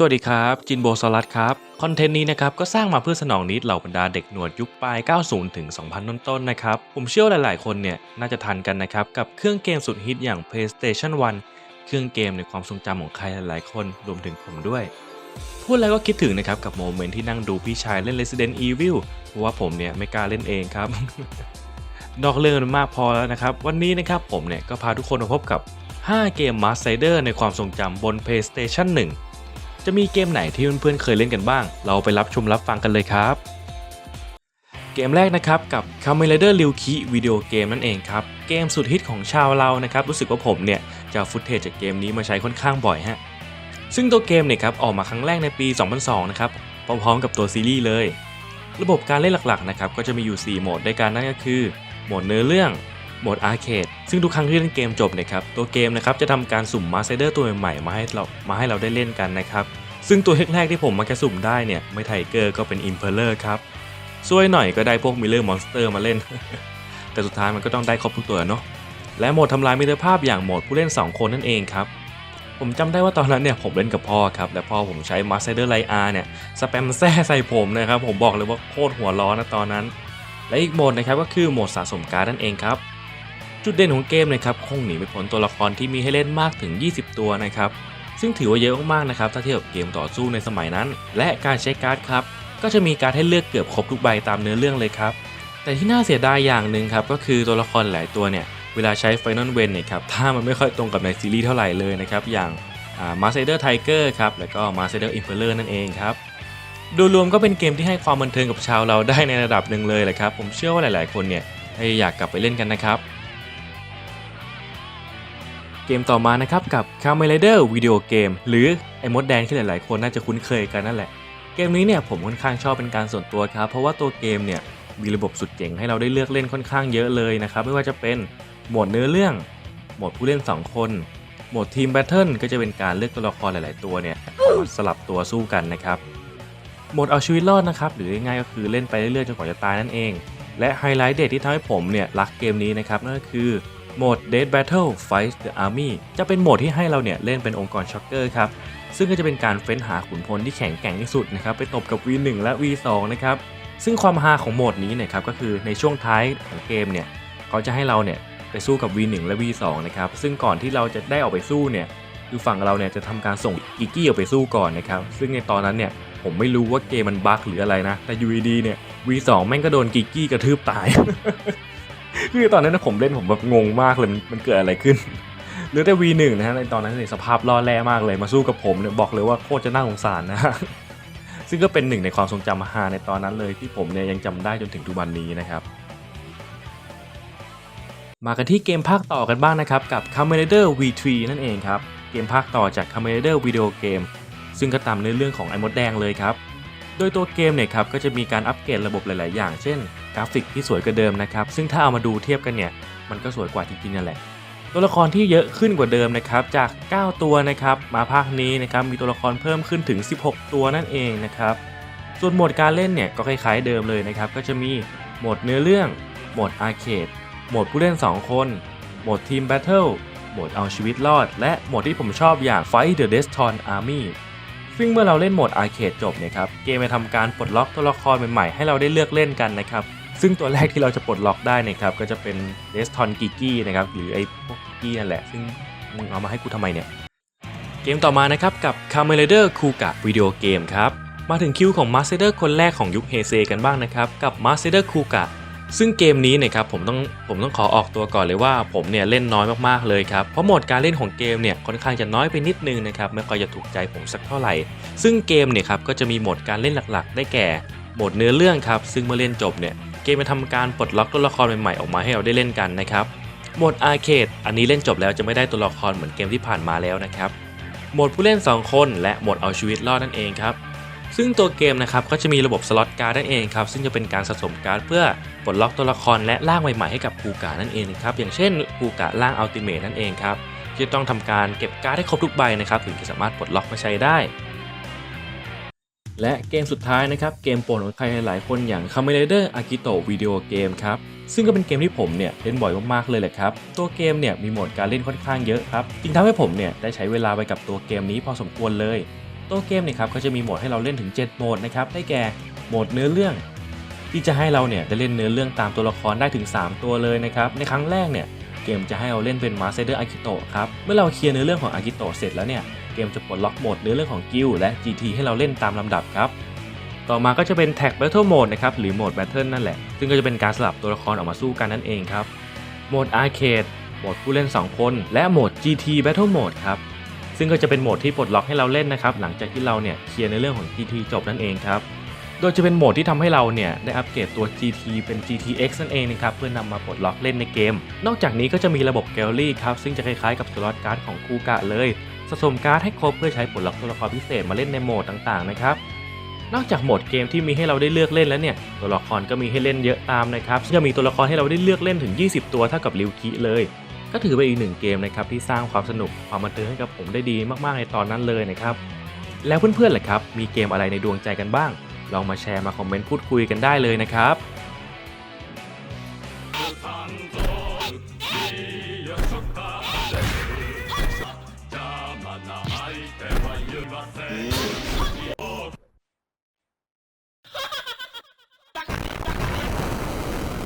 สวัสดีครับ จินโบสลัดครับ คอนเทนต์นี้นะครับก็สร้างมาเพื่อสนองนิดเหล่าบรรดาเด็กหนวดยุคปลาย 90 ถึง 2000 ต้นๆนะครับ ผมเชื่อหลายๆ คนเนี่ยน่าจะทันกันนะครับ กับเครื่องเกมสุดฮิตอย่าง PlayStation 1 เครื่องเกมในความทรงจำของใครหลายๆ คนรวมถึงผมด้วย พูดแล้วก็คิดถึงนะครับกับโมเมนต์ที่นั่งดูพี่ชายเล่น Resident Evil เพราะว่าผมเนี่ยไม่กล้าเล่นเองครับนอกเรื่องกันมากพอแล้วนะครับ วันนี้นะครับผมเนี่ยก็พาทุกคนมาพบกับ 5 เกม Mask Rider ในความทรงจำบน PlayStation 1 จะมีเกมไหนที่เพื่อนๆเคยเล่นกันบ้าง เราไปรับชมรับฟังกันเลยครับ เกมแรกนะครับกับ Kamen Rider r y u k i วิดีโอเกมนั่นเองครับ เกมสุดฮิตของชาวเรานะครับ รู้สึกว่าผมเนี่ยจะฟุตเทจจากเกมนี้มาใช้ค่อนข้างบ่อยฮะ ซึ่งตัวเกมเนี่ยครับออกมาครั้งแรกในปี 2002 นะครับพร้อมๆกับตัวซีรีส์เลย ระบบการเล่นหลักๆนะครับก็จะมีอยู่ 4 โหมดด้วยกันนั่นก็คือ โหมดเนื้อเรื่อง โหมดอาร์เคดซึ่งทุกครั้งที่เล่นเกมจบนะครับตัวเกมนะครับจะทำการสุ่มมาสเตอร์ตัวใหม่ๆมาให้เรามาให้เราได้เล่นกันนะครับซึ่งตัวแรกๆที่ผมมักจะสุ่มได้เนี่ยไม่ไทเกอร์ก็เป็นอิมเพลเลอร์ครับซวยหน่อยก็ได้พวกมิลเลอร์มอนสเตอร์มาเล่น แต่สุดท้ายมันก็ต้องได้ครบทุกตัวเนาะและโหมดทำลายมิตรภาพอย่างโหมดผู้เล่น 2 คนนั่นเองครับ ผมจำได้ว่าตอนนั้นเนี่ยผมเล่นกับพ่อครับ และพ่อผมใช้มาสเตอร์ไลอาร์เนี่ยสแปมแซ่ใส่ผมนะครับ ผมบอกเลยว่าโคตรหัวร้อนนะตอนนั้น และอีกโหมดนะครับก็คือโหมดสะสมการ์ดนั่นเองครับ จุดเด่นของเกมนะครับคงหนีไม่พ้นตัวละครที่มีให้เล่นมากถึง 20 ตัวนะครับซึ่งถือว่าเยอะมากๆนะครับถ้าเทียบกับเกมต่อสู้ในสมัยนั้น และการใช้การ์ดครับก็จะมีการให้เลือกเกือบครบทุกใบตามเนื้อเรื่องเลยครับแต่ที่น่าเสียดายอย่างหนึ่งครับก็คือตัวละครหลายตัวเนี่ยเวลาใช้ Final w e n เนี่ยครับถ้ามันไม่ค่อยตรงกับในซีรีส์เท่าไหร่เลยนะครับอย่างมาสเตอร์ไทเกอร์ครับแล้วก็มาสเตอร์อิมเพลเลอร์นั่นเองครับโดยรวมก็เป็นเกมที่ให้ความบันเทิงกับชาวเราได้ในระดับหนึ่งเลยแหละครับผมเชื่อว่าหลาย ๆ คนเนี่ยอยากกลับไปเล่นกันนะครับ เกมต่อมานะครับกับ Kamen Rider Video Game หรือ ไอ้มดแดงที่หลายๆ คนน่าจะคุ้นเคยกันนั่นแหละ เกมนี้เนี่ยผมค่อนข้างชอบเป็นการส่วนตัวครับ เพราะว่าตัวเกมเนี่ยมีระบบสุดเจ๋งให้เราได้เลือกเล่นค่อนข้างเยอะเลยนะครับ ไม่ว่าจะเป็นโหมดเนื้อเรื่อง โหมดผู้เล่น 2 คน โหมดทีมแบทเทิลก็จะเป็นการเลือกตัวละครหลาย ๆ ตัวเนี่ยมาสลับตัวสู้กันนะครับโหมดเอาชีวิตรอดนะครับหรือง่ายๆก็คือเล่นไปเรื่อยๆจนกว่าจะตายนั่นเอง และไฮไลท์เด็ดที่ทำให้ผมเนี่ยรักเกมนี้นะครับนั่นก็คือ โหมด Dead Battle Fight the Army จะเป็นโหมดที่ให้เราเนี่ยเล่นเป็นองค์กรช็อกเกอร์ครับซึ่งก็จะเป็นการเฟ้นหาขุนพลที่แข็งแกร่งที่สุดนะครับไปตบกับ V1 และ V2 นะครับซึ่งความฮาของโหมดนี้เนี่ยครับก็คือในช่วงท้ายของเกมเนี่ยเขาจะให้เราเนี่ยไปสู้กับ V1 และ V2 นะครับซึ่งก่อนที่เราจะได้ออกไปสู้เนี่ยคือฝั่งเราเนี่ยจะทำการส่งกิกกี้ออกไปสู้ก่อนนะครับซึ่งในตอนนั้นเนี่ยผมไม่รู้ว่าเกมมันบั๊กหรืออะไรนะ แต่ยูดีเนี่ย V2 แม่งก็โดนกิกกี้กระทืบตาย คือตอนนั้นนะผมเล่นผมแบบงงมากเลยมันเกิดอะไรขึ้นหรือแต่ V1 นะฮะในตอนนั้นเนี่ยสภาพล่อแร่มากเลยมาสู้กับผมเนี่ยบอกเลยว่าโคตรจะน่าสงสารนะฮะซึ่งก็เป็นหนึ่งในความทรงจำฮาในตอนนั้นเลยที่ผมเนี่ยยังจำได้จนถึงทุกวันนี้นะครับ มากันที่เกมภาคต่อกันบ้างนะครับ กับ Kamen Rider V3 นั่นเองครับ เกมภาคต่อจาก Kamen Rider Video Game ซึ่งก็ตามเนื้อเรื่องของไอ้มดแดงเลยครับ โดยตัวเกมเนี่ยครับก็จะมีการอัปเกรดระบบหลาย ๆ อย่าง เช่น ราฟิกที่สวยกว่าเดิมนะครับ ซึ่งถ้าเอามาดูเทียบกันเนี่ย มันก็สวยกว่าจริงๆนั่นแหละ ตัวละครที่เยอะขึ้นกว่าเดิมนะครับ จาก 9 ตัวนะครับ มาภาคนี้นะครับ มีตัวละครเพิ่มขึ้นถึง 16 ตัวนั่นเองนะครับ ส่วนโหมดการเล่นเนี่ยก็คล้ายๆเดิมเลยนะครับ ก็จะมีโหมดเนื้อเรื่อง โหมดอาร์เคด โหมดผู้เล่น 2 คน โหมดทีมแบทเทิล โหมดเอาชีวิตรอด และโหมดที่ผมชอบอย่าง Fight the Deston Army ซึ่งเมื่อเราเล่นโหมดอาร์เคดจบเนี่ยครับ เกมจะทำการปลดล็อกตัวละครใหม่ๆ ให้เราได้เลือกเล่นกันนะครับ ซึ่งตัวแรกที่เราจะปลดล็อกได้นะครับก็จะเป็น Deston g i g i นะครับหรือไอ้พวกกิกกี้นั่นแหละ ซึ่งมึงเอามาให้กูทำไมเนี่ย เกมต่อมานะครับกับ Kamen Rider Kuga วิดีโอเกมครับ มาถึงคิวของ Master คนแรกของยุคเฮเซกันบ้างนะครับกับ Master Kuga ซึ่งเกมนี้เนี่ยครับผมต้องผมต้องขอออกตัวก่อนเลยว่าผมเนี่ยเล่นน้อยมากๆเลยครับเพราะโหมดการเล่นของเกมเนี่ยค่อนข้างจะน้อยไปนิดนึงนะครับไม่ค่อยจะถูกใจผมสักเท่าไหร่ ซึ่งเกมเนี่ยครับก็จะมีโหมดการเล่นหลักๆ ได้แก่โหมดเนื้อเรื่องครับซึ่งเมื่อเล่นจบเนี่ย กมจะทำการปลดล็อกตัวละครใหม่ๆออกมาให้เราได้เล่นกันนะครับโหมดอาร์เคดอันนี้เล่นจบแล้วจะไม่ได้ตัวละครเหมือนเกมที่ผ่านมาแล้วนะครับโหมดผู้เล่น 2 คนและโหมดเอาชีวิตรอดนั่นเองครับซึ่งตัวเกมนะครับก็จะมีระบบสล็อตการ์ดนั่นเองครับซึ่งจะเป็นการสะสมการ์ดเพื่อปลดล็อกตัวละครและร่างใหม่ๆให้กับกูกานั่นเองครับอย่างเช่นกูการ่างอัลติเมทนั่นเองครับที่ต้องทำการเก็บการ์ดให้ครบทุกใบนะครับถึงจะสามารถปลดล็อกมาใช้ได้ และเกมสุดท้ายนะครับเกมโปรดของใครหลายๆคนอย่าง Kamen Rider Akito Video Game ครับซึ่งก็เป็นเกมที่ผมเนี่ยเล่นบ่อยมากๆเลยแหละครับ ตัวเกมเนี่ยมีโหมดการเล่นค่อนข้างเยอะครับจึงทำให้ผมเนี่ยได้ใช้เวลาไปกับตัวเกมนี้พอสมควรเลย ตัวเกมเนี่ยครับก็จะมีโหมดให้เราเล่นถึง 7 โหมดนะครับได้แก่โหมดเนื้อเรื่อง ที่จะให้เราเนี่ยได้เล่นเนื้อเรื่องตามตัวละครได้ถึง 3 ตัวเลยนะครับในครั้งแรกเนี่ยเกมจะให้เราเล่นเป็นมาสเตอร์อากิโตะครับเมื่อเราเคลียร์เนื้อเรื่องของอากิโตะเสร็จแล้วเนี่ย กมจะปลดล็อกโหมดเนื้อเรื่องของกิลและ GT ให้เราเล่นตามลำดับครับ ต่อมาก็จะเป็น Tag Battle Mode นะครับหรือโหมด Battle นั่นแหละ ซึ่งก็จะเป็นการสลับตัวละครออกมาสู้กันนั่นเองครับ โหมด Arcade โหมดผู้เล่น 2 คน และโหมด GT Battle Mode ครับซึ่งก็จะเป็นโหมดที่ปลดล็อกให้เราเล่นนะครับหลังจากที่เราเนี่ยเคลียร์ในเรื่องของ GT จบนั่นเองครับโดยจะเป็นโหมดที่ทำให้เราเนี่ยได้อัปเกรดตัว GT เป็น GTX นั่นเองนะครับเพื่อนำมาปลดล็อกเล่นในเกม นอกจากนี้ก็จะมีระบบแกลลี่ครับซึ่งจะคล้ายๆกับสล็อตการ์ดของคูกะเลย สะสมการ์ดให้ครบเพื่อใช้ปลดล็อกตัวละครพิเศษมาเล่นในโหมดต่างๆนะครับนอกจากโหมดเกมที่มีให้เราได้เลือกเล่นแล้วเนี่ยตัวละครก็มีให้เล่นเยอะตามนะครับซึ่งจะมีตัวละครให้เราได้เลือกเล่นถึง 20 ตัวเท่ากับริวคิเลย ก็ถือเป็นอีกหนึ่งเกมนะครับที่สร้างความสนุกความบันเทิงให้กับผมได้ดีมากๆในตอนนั้นเลยนะครับแล้วเพื่อนๆล่ะครับมีเกมอะไรในดวงใจกันบ้าง ลองมาแชร์มาคอมเมนต์พูดคุยกันได้เลยนะครับ Yeah.